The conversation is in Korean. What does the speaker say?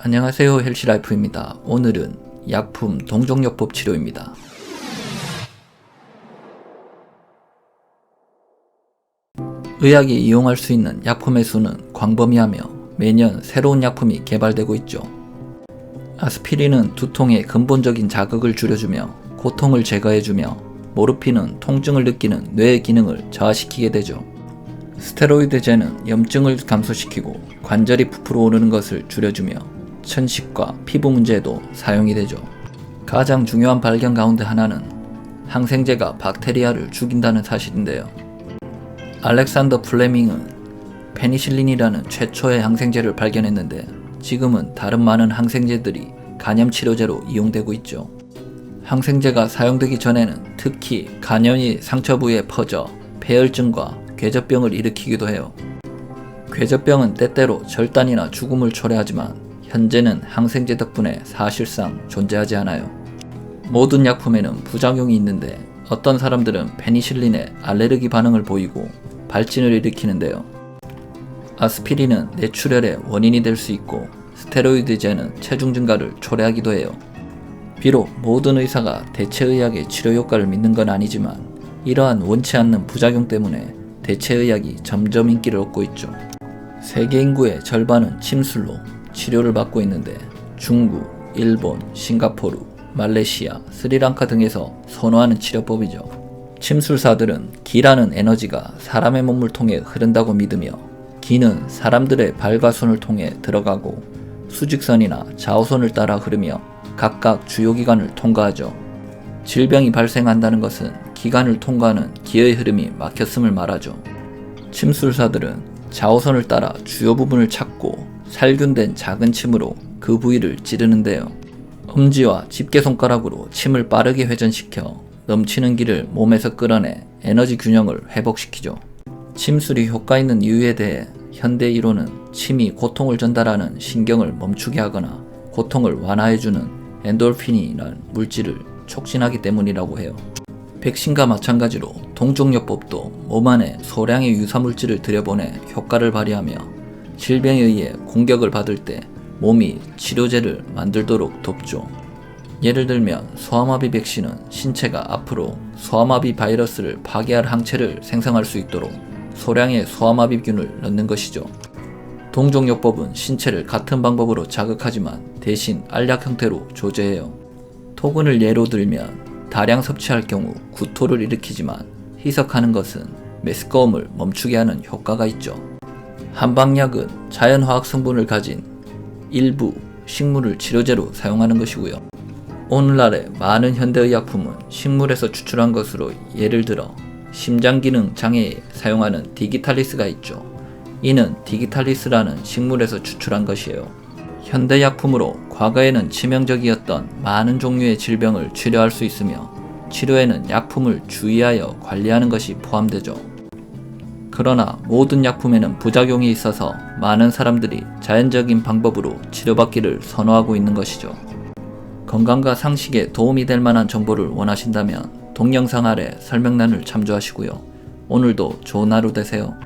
안녕하세요 헬시라이프입니다. 오늘은 약품 동종요법 치료입니다. 의학이 이용할 수 있는 약품의 수는 광범위하며 매년 새로운 약품이 개발되고 있죠. 아스피린은 두통의 근본적인 자극을 줄여주며 고통을 제거해주며 모르핀은 통증을 느끼는 뇌의 기능을 저하시키게 되죠. 스테로이드제는 염증을 감소시키고 관절이 부풀어 오르는 것을 줄여주며 천식과 피부 문제에도 사용이 되죠. 가장 중요한 발견 가운데 하나는 항생제가 박테리아를 죽인다는 사실인데요. 알렉산더 플레밍은 페니실린이라는 최초의 항생제를 발견했는데 지금은 다른 많은 항생제들이 간염 치료제로 이용되고 있죠. 항생제가 사용되기 전에는 특히 간염이 상처 부위에 퍼져 폐혈증과 궤저병을 일으키기도 해요. 궤저병은 때때로 절단이나 죽음을 초래하지만 현재는 항생제 덕분에 사실상 존재하지 않아요. 모든 약품에는 부작용이 있는데 어떤 사람들은 페니실린에 알레르기 반응을 보이고 발진을 일으키는데요. 아스피린은 뇌출혈의 원인이 될 수 있고 스테로이드제는 체중 증가를 초래하기도 해요. 비록 모든 의사가 대체의학의 치료 효과를 믿는 건 아니지만 이러한 원치 않는 부작용 때문에 대체의학이 점점 인기를 얻고 있죠. 세계 인구의 절반은 침술로 치료를 받고 있는데 중국, 일본, 싱가포르, 말레이시아, 스리랑카 등에서 선호하는 치료법이죠. 침술사들은 기라는 에너지가 사람의 몸을 통해 흐른다고 믿으며 기는 사람들의 발과 손을 통해 들어가고 수직선이나 좌우선을 따라 흐르며 각각 주요 기관을 통과하죠. 질병이 발생한다는 것은 기관을 통과하는 기의 흐름이 막혔음을 말하죠. 침술사들은 좌우선을 따라 주요 부분을 찾고 살균된 작은 침으로 그 부위를 찌르는데요. 엄지와 집게 손가락으로 침을 빠르게 회전시켜 넘치는 기를 몸에서 끌어내 에너지 균형을 회복시키죠. 침술이 효과 있는 이유에 대해 현대 이론은 침이 고통을 전달하는 신경을 멈추게 하거나 고통을 완화해주는 엔돌핀이라는 물질을 촉진하기 때문이라고 해요. 백신과 마찬가지로 동종요법도 몸 안에 소량의 유사물질을 들여보내 효과를 발휘하며 질병에 의해 공격을 받을 때 몸이 치료제를 만들도록 돕죠. 예를 들면 소아마비 백신은 신체가 앞으로 소아마비 바이러스를 파괴할 항체를 생성할 수 있도록 소량의 소아마비균을 넣는 것이죠. 동종요법은 신체를 같은 방법으로 자극하지만 대신 알약 형태로 조제해요. 토근을 예로 들면 다량 섭취할 경우 구토를 일으키지만 희석하는 것은 메스꺼움을 멈추게 하는 효과가 있죠. 한방약은 자연화학 성분을 가진 일부 식물을 치료제로 사용하는 것이고요. 오늘날의 많은 현대의약품은 식물에서 추출한 것으로 예를 들어 심장기능 장애에 사용하는 디기탈리스가 있죠. 이는 디기탈리스라는 식물에서 추출한 것이에요. 현대약품으로 과거에는 치명적이었던 많은 종류의 질병을 치료할 수 있으며 치료에는 약품을 주의하여 관리하는 것이 포함되죠. 그러나 모든 약품에는 부작용이 있어서 많은 사람들이 자연적인 방법으로 치료받기를 선호하고 있는 것이죠. 건강과 상식에 도움이 될 만한 정보를 원하신다면 동영상 아래 설명란을 참조하시고요. 오늘도 좋은 하루 되세요.